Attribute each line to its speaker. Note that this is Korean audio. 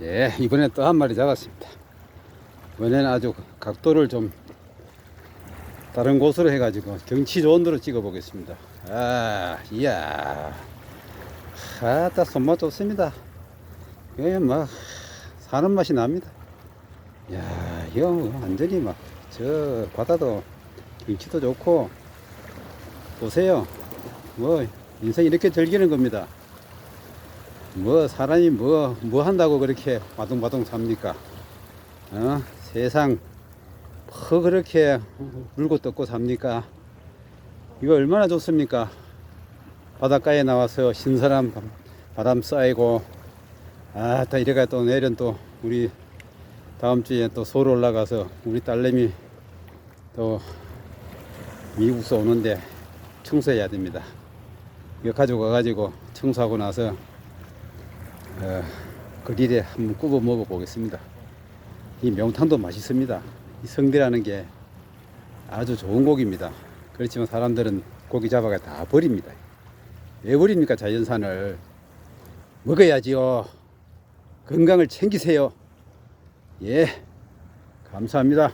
Speaker 1: 예, 이번에 또 한 마리 잡았습니다. 이번에는 아주 각도를 좀 다른 곳으로 해가지고 경치 좋은 데로 찍어 보겠습니다. 아, 이야. 아따, 손맛 좋습니다. 예, 막, 사는 맛이 납니다. 야, 이거 완전히 막, 저 바다도 경치도 좋고, 보세요. 뭐, 인생 이렇게 즐기는 겁니다. 뭐, 사람이 뭐, 뭐 한다고 그렇게 마동마동 삽니까? 어? 세상, 뭐 그렇게 물고 뜯고 삽니까? 이거 얼마나 좋습니까? 바닷가에 나와서 신선한 밤- 바람 쏴이고, 아, 또 이래가 또 내일은 또 우리 다음 주에 또 서울 올라가서 우리 딸내미 또 미국서 오는데 청소해야 됩니다. 이거 가지고 가가지고 청소하고 나서 어, 그릴에 한번 구워 먹어 보겠습니다. 이 명탕도 맛있습니다. 이 성대라는 게 아주 좋은 고기입니다. 그렇지만 사람들은 고기 잡아가 다 버립니다. 왜 버립니까 자연산을 먹어야지요. 건강을 챙기세요. 예, 감사합니다.